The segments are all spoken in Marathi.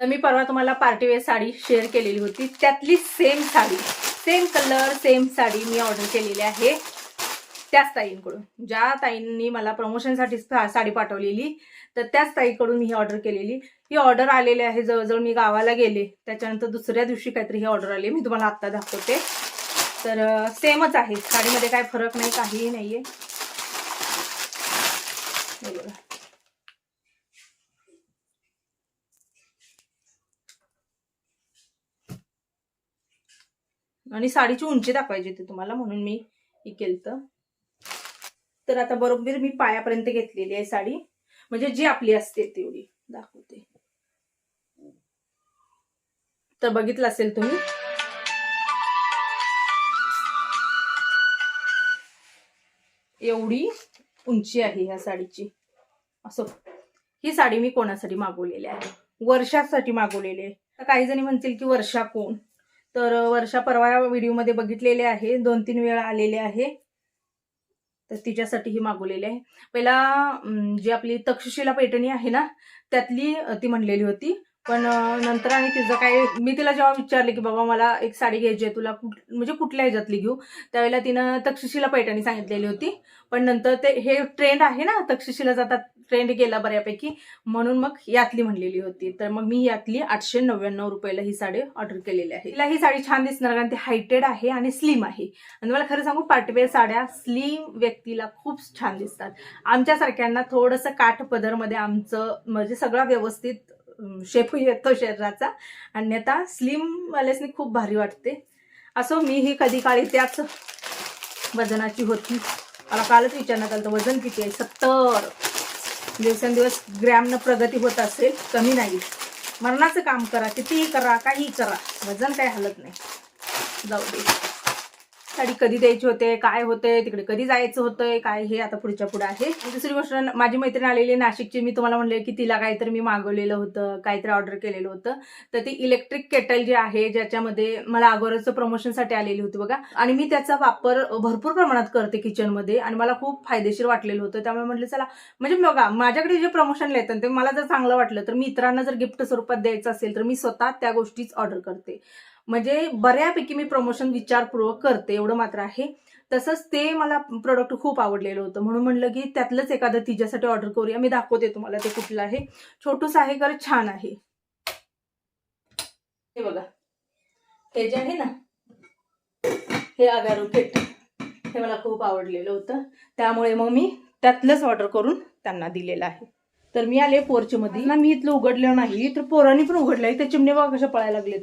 तर मी परवा तुम्हाला पार्टीवेअर साडी शेअर केलेली होती. त्यातली same sari same colour same sari मी ऑर्डर केलेली आहे त्याच ताईंकडून. ज्या ताईंनी मला प्रमोशनसाठी सा- साडी पाठवलेली तर त्याच ताईकडून मी ही ऑर्डर केलेली. ही ऑर्डर आलेली आहे जवळजवळ मी गावाला गेले. त्याच्यानंतर दुसऱ्या दिवशी काहीतरी ही ऑर्डर आली. मी तुम्हाला आत्ता दाखवते. तर सेमच आहे. साडीमध्ये काय फरक नाही काहीही नाही आहे बरोबर आणि साडीची उंची दाखवायची होती तुम्हाला म्हणून मी हे केलं तर आता बरोबर मी पायापर्यंत घेतलेली आहे साडी. म्हणजे जी आपली असते तेवढी दाखवते. तर बघितलं असेल तुम्ही. एवढी उंची आहे ह्या साडीची. असं. ही साडी मी कोणासाठी मागवलेली आहे? वर्षासाठी मागवलेली आहे. तर काही जणी म्हणतील की वर्षा कोण? तर वर्षा परवा व्हिडिओमध्ये बघितलेले आहे. दोन तीन वेळा आलेले आहे. तर तिच्यासाठीही मागवलेले मागवलेली आहे. पहिला जी आपली तक्षशिला पैठणी आहे ना त्यातली ती म्हणलेली होती. पण नंतर आणि तिचं काय मी तिला जेव्हा विचारले की बाबा मला एक साडी घ्यायची आहे तुला कुठ म्हणजे कुठल्या ह्याच्यातली घेऊ? त्यावेळेला तिनं तक्षशिला पैठणी सांगितलेली होती. पण नंतर ते हे ट्रेंड आहे ना तक्षशिला जातात ट्रेंड गेला बऱ्यापैकी. म्हणून मग यातली म्हणलेली होती. तर मग मी यातली आठशे नव्याण्णव रुपयाला ही साडी ऑर्डर केलेली आहे. तिला ही साडी छान दिसणार कारण ती हायटेड आहे आणि स्लिम आहे. आणि मला खरं सांगू पार्टीवेअर साड्या स्लिम व्यक्तीला खूप छान दिसतात. आमच्यासारख्यांना थोडंसं काठ पदरमध्ये आमचं म्हणजे सगळा व्यवस्थित शेप येतो शरीराचा. अन्यथा स्लिम वाल्यासनी खूप भारी वाटते. असो मी ही कधी काळी त्याच वजनाची होती. मला कालच विचारण्यात आलं तर वजन किती आहे? सत्तर. दिवसेंदिवस ग्रॅमनं प्रगती होत असेल कमी नाही. मरणाचं काम करा कितीही करा काहीही करा. वजन काही हलत नाही. जाऊ दे. साडी कधी द्यायची होते काय होते तिकडे कधी जायचं होतंय काय हे आता पुढच्या पुढे आहे. दुसरी गोष्ट माझी मैत्रीण आलेली नाशिकची. मी तुम्हाला म्हणले की तिला काहीतरी मी मागवलेलं होतं काहीतरी ऑर्डर केलेलं होतं. तर ती इलेक्ट्रिक केटल जी आहे ज्याच्यामध्ये मला अगोदरचं प्रमोशनसाठी आलेली होती बघा. आणि मी त्याचा वापर भरपूर प्रमाणात करते किचनमध्ये आणि मला खूप फायदेशीर वाटलेलं होतं. त्यामुळे म्हटलं चला. म्हणजे बघा माझ्याकडे जे प्रमोशनला येतं ते मला जर चांगलं वाटलं तर मी इतरांना जर गिफ्ट स्वरूपात द्यायचं असेल तर मी स्वतः त्या गोष्टीच ऑर्डर करते. म्हणजे बऱ्यापैकी मी प्रमोशन विचारपूर्वक करते एवढं मात्र आहे. तसंच ते मला प्रोडक्ट खूप आवडलेलं होतं. म्हणून म्हणलं की त्यातलंच एखादं तिच्यासाठी ऑर्डर करूया. मी दाखवते तुम्हाला ते कुठलं आहे. छोटूस आहे खरं छान आहे. हे बघा. हे जे आहे ना हे अगारू किट हे मला खूप आवडलेलं होतं. त्यामुळे मग मी त्यातलंच ऑर्डर करून त्यांना दिलेलं आहे. तर मी आले पोर्चमध्ये ना मी इथलं उघडलं नाही तर पोरांनी पण उघडलं आहे त्या चिमणे बघा कशा पळायला लागलेत.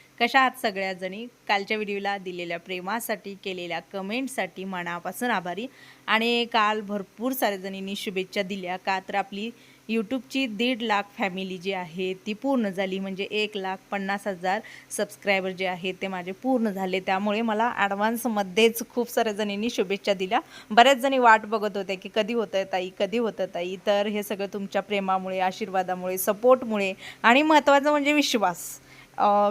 कशा आहात सगळ्याजणी? कालच्या व्हिडिओला दिलेल्या प्रेमासाठी केलेल्या कमेंटसाठी मनापासून आभारी. आणि काल भरपूर साऱ्या जणींनी शुभेच्छा दिल्या. का तर आपली यूट्यूबची दीड लाख फॅमिली जी आहे ती पूर्ण झाली. म्हणजे एक लाख पन्नास हजार सबस्क्रायबर जे आहेत ते माझे पूर्ण झाले. त्यामुळे मला ॲडव्हान्समध्येच खूप साऱ्या जणींनी शुभेच्छा दिल्या. बऱ्याच जणी वाट बघत होत्या की कधी होतं ताई कधी होतं ताई. तर हे सगळं तुमच्या प्रेमामुळे आशीर्वादामुळे सपोर्टमुळे आणि महत्त्वाचं म्हणजे विश्वास.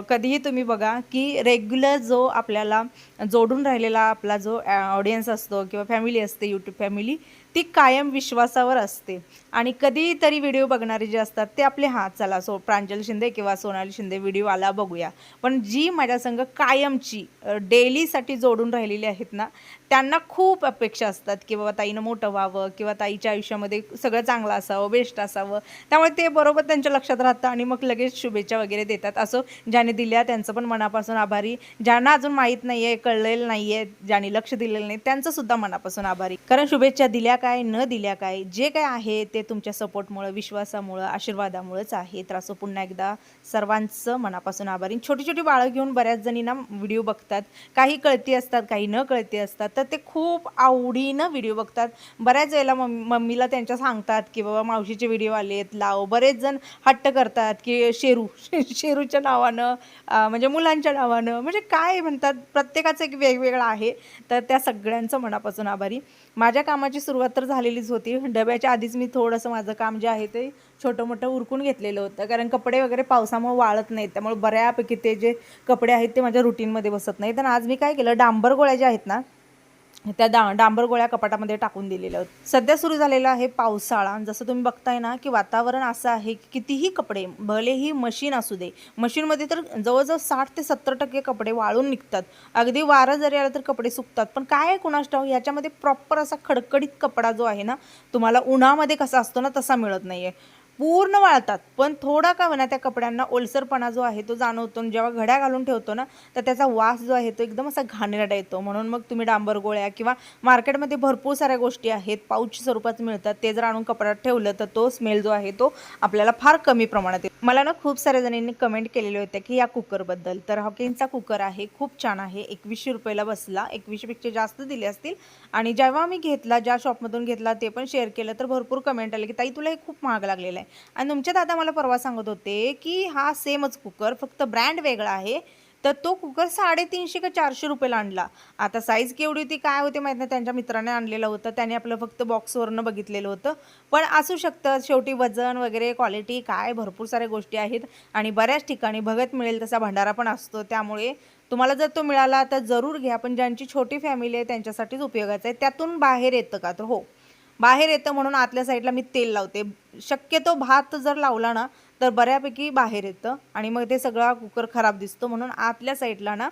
कधीही तुम्ही बघा की रेग्युलर जो आपल्याला जोडून राहिलेला आपला जो ऑडियन्स असतो किंवा फॅमिली असते यूट्यूब फॅमिली ती कायम विश्वासावर असते. आणि कधीतरी व्हिडिओ बघणारे जे असतात ते आपले हात चला सो प्रांजल शिंदे किंवा सोनाली शिंदे व्हिडिओ आला बघूया. पण जी माझ्या संग कायमची डेलीसाठी जोडून राहिलेली आहेत ना त्यांना खूप अपेक्षा असतात की बाबा ताईनं मोठं व्हावं किंवा ताईच्या आयुष्यामध्ये सगळं चांगलं असावं बेस्ट असावं. त्यामुळे ते बरोबर त्यांच्या लक्षात राहतं आणि मग लगेच शुभेच्छा वगैरे देतात. असं ज्याने दिल्या त्यांचं पण मनापासून आभारी. ज्यांना अजून माहीत नाही आहे कळलेलं नाही आहे ज्यांनी लक्ष दिलेलं नाही त्यांचंसुद्धा मनापासून आभारी. कारण शुभेच्छा दिल्या काय न दिल्या काय जे काय आहे ते तुमच्या सपोर्टमुळं विश्वासामुळं आशीर्वादामुळंच आहे. तर असं पुन्हा एकदा सर्वांचं मनापासून आभारी. छोटी छोटी बाळं घेऊन बऱ्याच जणी ना व्हिडिओ बघतात. काही कळती असतात काही न कळती असतात. तर ते खूप आवडीनं व्हिडिओ बघतात. बऱ्याच वेळेला मम्मी मम्मीला त्यांच्या सांगतात की बाबा मावशीचे व्हिडिओ आलेत लाव. बरेच जण हट्ट करतात की शेरू शेरूच्या नावानं म्हणजे मुलांच्या नावानं. म्हणजे काय म्हणतात प्रत्येकाचं एक वेगवेगळं आहे. तर त्या सगळ्यांचं मनापासून आभारी. माझ्या कामाची सुरुवात तर झालेलीच होती. डब्याच्या आधीच मी थोडंसं माझं काम जे आहे ते छोटं मोठं उरकून घेतलेलं होतं. कारण कपडे वगैरे पावसामुळे वाळत नाहीत. त्यामुळे बऱ्यापैकी ते जे कपडे आहेत ते माझ्या रुटीनमध्ये बसत नाहीत. आणि आज मी काय केलं डांबर गोळ्या ज्या आहेत ना त्या डा डांबर गोळ्या कपाटामध्ये टाकून दिलेल्या सध्या सुरू झालेला आहे पावसाळा. जसं तुम्ही बघताय ना की वातावरण असं आहे की कितीही कपडे भलेही मशीन असू दे मशीनमध्ये तर जवळजवळ साठ ते सत्तर टक्के कपडे वाळून निघतात. अगदी वारं जरी आलं तर कपडे सुकतात. पण काय आहे कुणास ठाऊक याच्यामध्ये प्रॉपर असा खडखडीत कपडा जो आहे ना तुम्हाला उन्हामध्ये कसा असतो ना तसा मिळत नाही आहे पूर्ण वाळतात. पण थोडा का होईना त्या कपड्यांना ओलसरपणा जो आहे तो जाणवतो आणि जेव्हा घड्या घालून ठेवतो ना तर त्याचा वास जो आहे तो एकदम असा घाणेरडा येतो. म्हणून मग तुम्ही डांबर गोळ्या किंवा मार्केटमध्ये भरपूर साऱ्या गोष्टी आहेत पाऊच स्वरूपात मिळतात. ते जर आणून कपड्यात ठेवलं तर तो स्मेल जो आहे तो आपल्याला फार कमी प्रमाणात येतो. मला ना खूप साऱ्या जणींनी कमेंट केलेले होते की या कुकरबद्दल तर हॉकिन्सचा कुकर आहे खूप छान आहे. एकवीसशे रुपयाला बसला. एकवीसशेपेक्षा जास्त दिले असतील. आणि जेव्हा मी घेतला ज्या शॉपमधून घेतला ते पण शेअर केलं तर भरपूर कमेंट आले की ताई तुला हे खूप महाग लागलेलं आहे. आणि तुमचे दादा मला परवा सांगत होते की हा सेमच कुकर फक्त ब्रँड वेगळा आहे. तर तो कुकर साडेतीनशे का चारशे रुपयाला आणला. आता साईज केवढी होती काय होती माहीत नाही. त्यांच्या मित्राने आणलेलं होतं. त्याने आपलं फक्त बॉक्सवरनं बघितलेलं होतं. पण असू शकतं शेवटी वजन वगैरे क्वालिटी काय भरपूर साऱ्या गोष्टी आहेत. आणि बऱ्याच ठिकाणी भगत मिळेल तसा भंडारा पण असतो. त्यामुळे तुम्हाला जर तो मिळाला तर जरूर घ्या. पण ज्यांची छोटी फॅमिली आहे त्यांच्यासाठीच उपयोगाचा आहे. त्यातून बाहेर येतं का तर हो. बाहेर येतं म्हणून आतल्या साईडला मी तेल लावते. शक्यतो भात जर लावला ना तर बऱ्यापैकी बाहेर येतं आणि मग ते सगळा कुकर खराब दिसतो. म्हणून आतल्या साईडला ना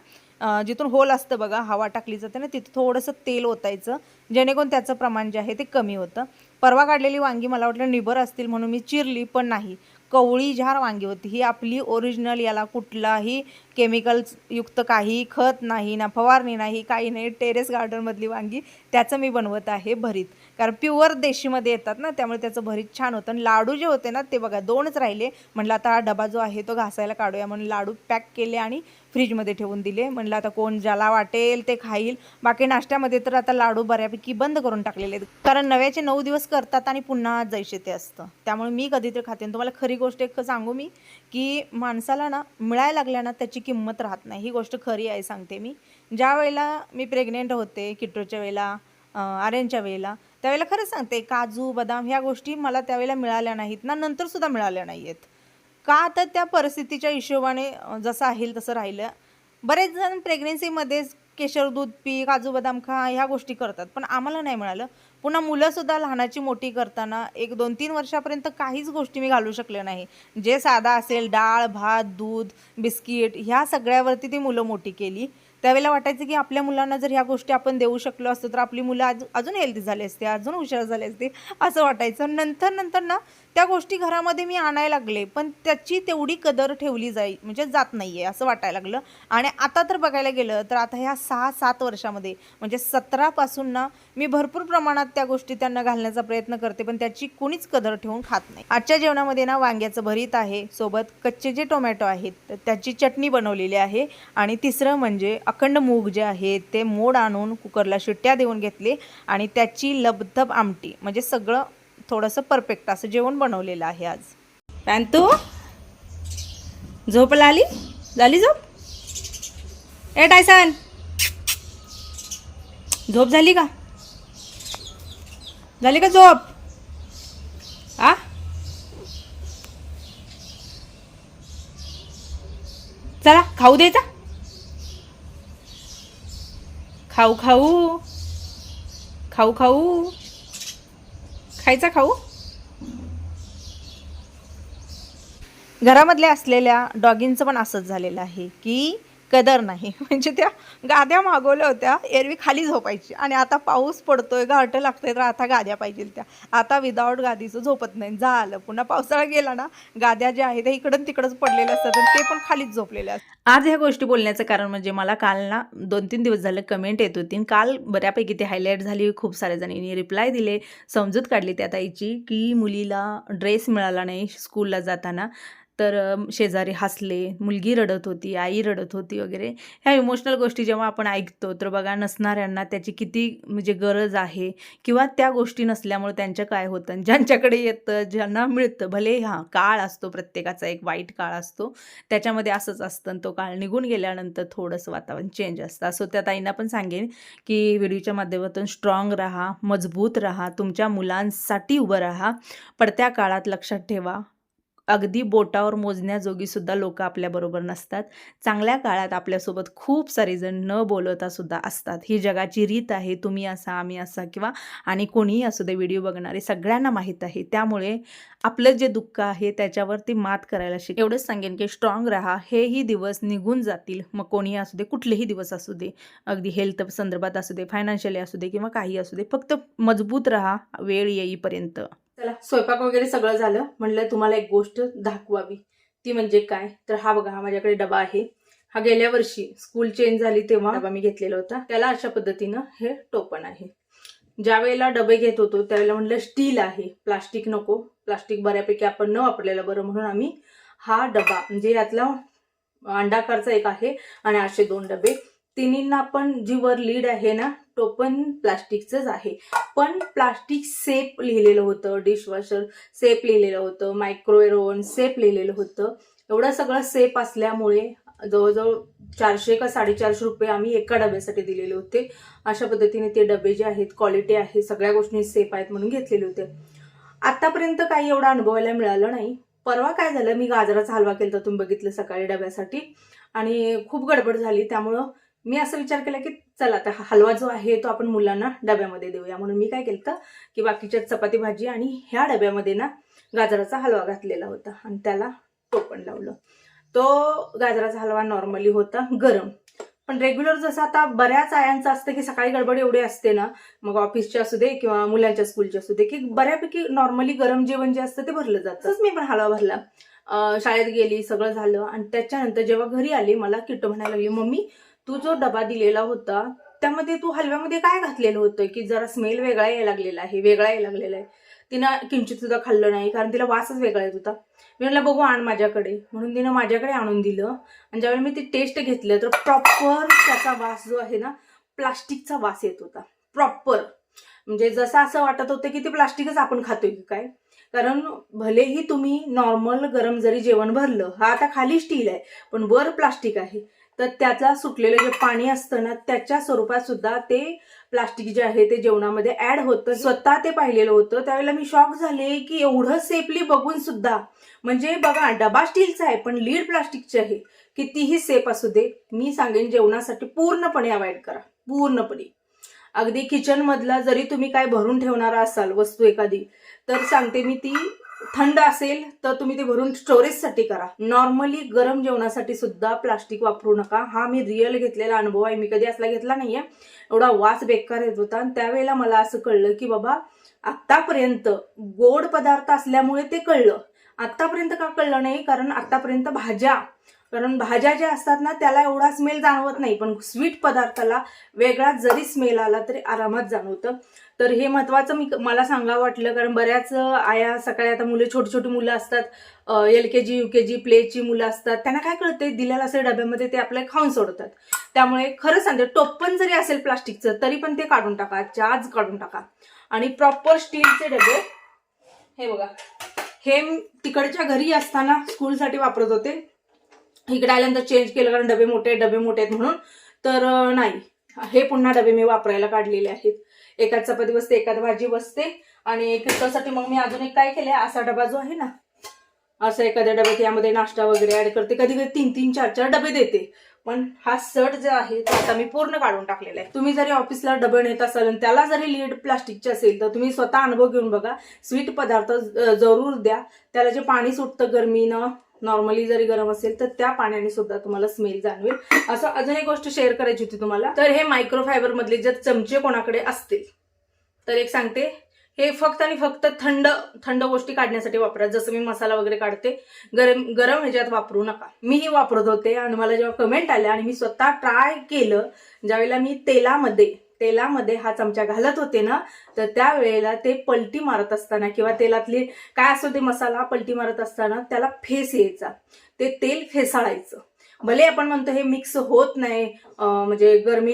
जिथून होल असतं बघा हवा टाकली जाते ना तिथं थोडंसं तेल ओतायचं जेणेकरून त्याचं प्रमाण जे आहे ते कमी होतं. परवा काढलेली वांगी मला वाटलं निबर असतील म्हणून मी चिरली पण नाही. कवळी झार वांगी होती. ही आपली ओरिजिनल याला कुठलाही केमिकल्स युक्त काही खत नाही ना फवारणी नाही काही नाही टेरेस गार्डनमधली वांगी त्याचं मी बनवत आहे भरीत. कारण प्युअर देशीमध्ये येतात ना त्यामुळे त्याचं भरीत छान होतं. आणि लाडू जे होते ना ते बघा दोनच राहिले. म्हटलं आता हा डबा जो आहे तो घासायला काढूया म्हणून लाडू पॅक केले आणि फ्रीजमध्ये ठेवून दिले. म्हणलं आता कोण ज्याला वाटेल ते खाईल. बाकी नाश्त्यामध्ये तर आता लाडू बऱ्यापैकी बंद करून टाकलेले आहेत. कारण नव्याचे नऊ दिवस करतात आणि पुन्हा जैसे ते असतं. त्यामुळे मी कधीतरी खाते. आणि तुम्हाला खरी गोष्ट एक सांगू मी की माणसाला ना मिळायला लागल्या ना त्याची किंमत राहत नाही. ही गोष्ट खरी आहे सांगते मी. ज्या वेळेला मी प्रेग्नेंट होते किट्रोच्या वेळेला अं, आर्यनच्या वेळेला त्यावेळेला खरंच सांगते काजू बदाम ह्या गोष्टी मला त्यावेळेला मिळाल्या नाहीत. ना नंतरसुद्धा मिळाल्या नाही आहेत का तर त्या परिस्थितीच्या हिशोबाने जसं आहे तसं राहिलं. बरेच जण प्रेग्नेन्सीमध्ये केशर दूध पी काजू बदाम खा ह्या गोष्टी करतात. पण आम्हाला नाही मिळालं. पुन्हा मुलंसुद्धा लहानाची मोठी करताना एक दोन तीन वर्षापर्यंत काहीच गोष्टी मी घालू शकले नाही. जे साधा असेल डाळ भात दूध बिस्किट ह्या सगळ्यावरती ती मुलं मोठी केली. त्यावेळेला वाटायचं की आपल्या मुलांना जर ह्या गोष्टी आपण देऊ शकलो असतो तर आपली मुलं अजून अजून हेल्दी झाली असते अजून हुशार झाली असते असं वाटायचं. नंतर नंतर ना त्या गोष्टी घरामध्ये मी आणायला लागले पण त्याची तेवढी कदर ठेवली जाई म्हणजे जात नाही आहे असं वाटायला लागलं. आणि आता तर बघायला गेलं तर आता ह्या सहा सात वर्षामध्ये म्हणजे सतरापासून ना मी भरपूर प्रमाणात त्या गोष्टी त्यांना घालण्याचा प्रयत्न करते पण त्याची कोणीच कदर ठेवून खात नाही. आजच्या जेवणामध्ये ना वांग्याचं भरीत आहे सोबत कच्चे जे टोमॅटो आहेत तर त्याची चटणी बनवलेली आहे. आणि तिसरं म्हणजे अखंड मूग जे आहे ते मोड आणून कुकरला शिट्ट्या देऊन घेतले. आणि त्याची लबधब आमटी म्हणजे सगळं थोडंसं परफेक्ट असं जेवण बनवलेलं आहे आज. पॅन्तू झोपला आली? झाली झोप? ए टायसन झोप झाली का? झाली का झोप? आ? चला खाऊ द्यायचा खाऊ खाऊ. खाऊ खाऊ. खायचा खाऊ? घरामधल्या असलेल्या डॉगींचं पण असंच झालेलं आहे की कदर नाही. म्हणजे त्या गाद्या मागवल्या होत्या एरवी खाली झोपायची. आणि आता पाऊस पडतोय घाट लागतोय तर आता गाद्या पाहिजे त्या. आता विदाऊट गादीचं झोपत नाही. झालं. पुन्हा पावसाळा गेला ना गाद्या ज्या आहेत त्या इकडं तिकडंच पडलेल्या असतात आणि ते पण खालीच झोपलेल्या असतात. आज ह्या गोष्टी बोलण्याचं कारण म्हणजे मला काल ना दोन तीन दिवस झालं कमेंट येत होती. आणि काल बऱ्यापैकी ते हायलाईट झाली. खूप साऱ्या जणींनी रिप्लाय दिले समजूत काढली त्या ताईची की मुलीला ड्रेस मिळाला नाही स्कूलला जाताना. तर शेजारी हसले मुलगी रडत होती आई रडत होती वगैरे. ह्या इमोशनल गोष्टी जेव्हा आपण ऐकतो तर बघा नसणाऱ्यांना त्याची किती म्हणजे गरज आहे किंवा त्या गोष्टी नसल्यामुळे त्यांच्या काय होतं आणि ज्यांच्याकडे येतं ज्यांना मिळतं. भले हां काळ असतो प्रत्येकाचा एक वाईट काळ असतो. त्याच्यामध्ये असंच असतं आणि तो काळ निघून गेल्यानंतर थोडंसं वातावरण चेंज असतं. असं त्या ताईंना पण सांगेन की व्हिडिओच्या माध्यमातून स्ट्रॉंग राहा मजबूत राहा तुमच्या मुलांसाठी उभं राहा. पडत्या काळात लक्षात ठेवा अगदी बोटावर मोजण्याजोगी सुद्धा लोक आपल्याबरोबर नसतात. चांगल्या काळात आपल्यासोबत खूप सारे जण न बोलवता सुद्धा असतात. ही जगाची रीत आहे तुम्ही असा आम्ही असा किंवा आणि कोणीही असू दे व्हिडिओ बघणारे सगळ्यांना माहीत आहे. त्यामुळे आपलं जे दुःख आहे त्याच्यावरती मात करायला शिक. एवढंच सांगेन की स्ट्रॉंग राहा. हेही दिवस निघून जातील. मग कोणीही असू दे कुठलेही दिवस असू दे. अगदी हेल्थ संदर्भात असू दे फायनान्शियली असू दे किंवा काही असू दे फक्त मजबूत राहा. वेळ येईपर्यंत. चला स्वयंपाक वगैरे सगळं झालं. म्हणलं तुम्हाला एक गोष्ट दाखवावी. ती म्हणजे काय? तर हा बघा हा माझ्याकडे डबा आहे. हा गेल्या वर्षी स्कूल चेंज झाली तेव्हा डबा मी घेतलेला होता. त्याला अशा पद्धतीनं हे टोपण आहे. ज्या वेळेला डबे घेत होतो त्यावेळेला म्हणलं स्टील आहे. प्लास्टिक नको. प्लास्टिक बऱ्यापैकी आपण न वापरलेलं बरं म्हणून आम्ही हा डबा म्हणजे यातला अंडाकारचा एक आहे आणि असे दोन डबे तिन्हींना पण जी वर लीड आहे ना टोपन प्लास्टिकचंच आहे. पण प्लास्टिक सेप लिहिलेलं होतं डिशवॉशर सेप लिहिलेलं होतं मायक्रोवेव्ह ओव्हन सेप लिहिलेलं होतं. एवढं सगळं सेप असल्यामुळे जवळजवळ चारशे का साडेचारशे रुपये आम्ही एका डब्यासाठी दिलेले होते. अशा पद्धतीने ते डबे जे आहेत क्वालिटी आहे सगळ्या गोष्टी सेफ आहेत म्हणून घेतलेले होते. आतापर्यंत काही एवढं अनुभवायला मिळालं नाही. परवा काय झालं? मी गाजराचा हलवा केला तर तुम्ही बघितलं सकाळी डब्यासाठी. आणि खूप गडबड झाली. त्यामुळं मी असं विचार केला की चला आता हा हलवा जो आहे तो आपण मुलांना डब्यामध्ये देऊया. म्हणून मी काय केलं की बाकीच्या चपाती भाजी आणि ह्या डब्यामध्ये ना गाजराचा हलवा घातलेला होता आणि त्याला टोपण लावलं. तो गाजराचा हलवा नॉर्मली होता गरम. पण रेग्युलर जसं आता बऱ्याच आयांचं असतं की सकाळी गडबड एवढी असते ना मग ऑफिसचे असू दे किंवा मुलांच्या स्कूलचे असू दे की बऱ्यापैकी नॉर्मली गरम जेवण जे असतं ते भरलं जातं. मी पण हलवा भरला. शाळेत गेली सगळं झालं आणि त्याच्यानंतर जेव्हा घरी आली मला किटो म्हणायला लागली मम्मी तू जो डबा दिलेला होता त्यामध्ये तू हलव्यामध्ये काय घातलेलं होतं की जरा स्मेल वेगळा यायला लागलेला आहे वेगळा यायला लागलेला आहे? तिनं किंचित सुद्धा खाल्लं नाही कारण तिला वासच वेगळा येत होता. मी म्हटलं बघू आण माझ्याकडे. म्हणून तिनं माझ्याकडे आणून दिलं. आणि ज्यावेळी मी ती टेस्ट घेतलं तर प्रॉपर त्याचा वास जो आहे ना प्लास्टिकचा वास येत होता. प्रॉपर म्हणजे जसं असं वाटत होतं की ते प्लास्टिकच आपण खातोय की काय? कारण भलेही तुम्ही नॉर्मल गरम जरी जेवण भरलं हा आता खाली स्टील आहे पण वर प्लास्टिक आहे. तर त्याचा सुटलेलं जे पाणी असतं ना त्याच्या स्वरूपात सुद्धा ते प्लास्टिक जे आहे ते जेवणामध्ये ऍड होतं. स्वतः ते पाहिलेलं होतं. त्यावेळेला मी शॉक झाले की एवढं सेफली बघून सुद्धा म्हणजे बघा डबा स्टीलचा आहे पण लीड प्लास्टिकचे आहे. कितीही सेफ असू दे मी सांगेन जेवणासाठी पूर्णपणे अवॉइड करा. पूर्णपणे. अगदी किचनमधला जरी तुम्ही काय भरून ठेवणारा असाल वस्तू एखादी तर सांगते मी ती थंड असेल तर तुम्ही ते भरून स्टोरेजसाठी करा. नॉर्मली गरम जेवणासाठी सुद्धा प्लास्टिक वापरू नका. हा मी रिअल घेतलेला अनुभव आहे. मी कधी असला घेतला नाहीये. एवढा वास बेकार येत होता. आणि त्यावेळेला मला असं कळलं की बाबा आतापर्यंत गोड पदार्थ असल्यामुळे ते कळलं. आतापर्यंत का कळलं नाही? कारण आतापर्यंत भाज्या कारण भाज्या ज्या असतात ना त्याला एवढा स्मेल जाणवत नाही. पण स्वीट पदार्थाला वेगळा जरी स्मेल आला तरी आरामात जाणवतं. तर हे महत्वाचं मी मला सांगावं वाटलं कारण बऱ्याच आया सकाळी आता मुलं छोटी छोटी मुलं असतात एल के जी यू के जी प्लेची मुलं असतात त्यांना काय कळते दिलेलं असेल डब्यामध्ये ते आपल्याला खाऊन सोडतात. त्यामुळे खरं सांगते टोपन जरी असेल प्लास्टिकचं तरी पण ते काढून टाका आज काढून टाका. आणि प्रॉपर स्टीलचे डबे हे बघा हे तिकडच्या घरी असताना स्कूलसाठी वापरत होते. इकडे आल्यानंतर चेंज केलं कारण डबे मोठे डबे मोठे आहेत म्हणून. तर नाही हे पुन्हा डबे मी वापरायला काढलेले आहेत. एकाच चपाती बसते एकाच भाजी बसते. आणि त्यासाठी मग मी अजून एक काय केलंय? असा डबा जो आहे ना असं एखाद्या डब्यात यामध्ये नाश्ता वगैरे ऍड करते. कधी कधी तीन तीन चार चार डबे देते. पण हा सट जो आहे तो आता मी पूर्ण काढून टाकलेला आहे. तुम्ही जरी ऑफिसला डबे नेत असाल आणि त्याला जरी लीड प्लास्टिकचे असेल तर तुम्ही स्वतः अनुभव घेऊन बघा. स्वीट पदार्थ जरूर द्या. त्याला जे पाणी सुटतं गरमीनं नॉर्मली जरी गरम असेल तर त्या पाण्याने सुद्धा तुम्हाला स्मेल जाणवेल. असं अजून एक गोष्ट शेअर करायची होती तुम्हाला. तर हे मायक्रोफायबर मधले जर चमचे कोणाकडे असतील? तर एक सांगते. हे फक्त आणि फक्त थंड थंड गोष्टी काढण्यासाठी वापरा. जसं मी मसाला वगैरे काढते गरम गरम ह्याच्यात वापरू नका. मीही वापरत होते आणि मला जेव्हा कमेंट आल्या आणि मी स्वतः ट्राय केलं ज्यावेळेला मी तेलामध्ये तेलामध्ये हा चमचा घालत होते ना तर त्यावेळेला ते पलटी मारत असताना किंवा तेलातली काय असो ते मसाला पलटी मारत असताना त्याला फेस यायचा. ते तेल फेसाळायचं. भले आपण म्हणतो हे मिक्स होत नाही म्हणजे गरमी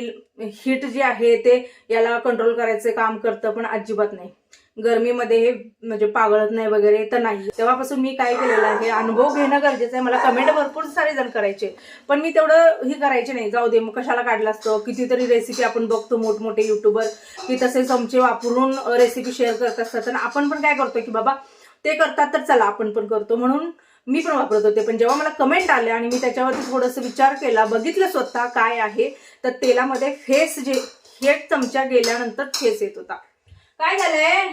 हीट जे आहे ते याला कंट्रोल करायचं काम करतं पण अजिबात नाही. गरमीमध्ये हे म्हणजे पागळत नाही वगैरे तर नाही. तेव्हापासून मी काय केलेलं आहे अनुभव घेणं गरजेचं आहे. मला कमेंट भरपूर सारे जण करायचे. पण मी तेवढं ही करायचे नाही. जाऊ दे मग कशाला काढलं असतं? कितीतरी रेसिपी आपण बघतो मोठमोठे युट्यूबर की तसे चमचे वापरून रेसिपी शेअर करत असतात. आणि आपण पण काय करतो की बाबा ते करतात तर चला आपण पण करतो. म्हणून मी पण वापरत होते. पण जेव्हा मला कमेंट आले आणि मी त्याच्यावरती थोडंसं विचार केला बघितलं स्वतः काय आहे तर तेलामध्ये फेस जे हे चमचा गेल्यानंतर फेस येत होता. काय झालंय?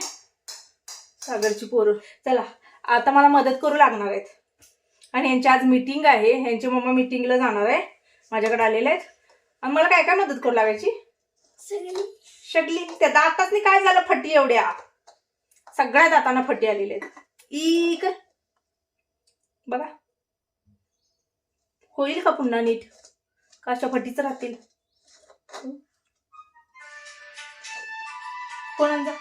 सागरची पोरं. चला आता मला मदत करू लागणार आहेत. आणि यांची आज मीटिंग आहे. यांची मम्मा मीटिंगला जाणार आहे. माझ्याकडे आलेले आहेत. आणि मला काय काय मदत करू लागायची? शकली त्या दातातनी काय झालं? फटी एवढ्या. सगळ्या दातांना फटी आलेल्या आहेत. इक बघा. होईल का पुन्हा नीट? का अशा फटीच राहतील? कोणाचा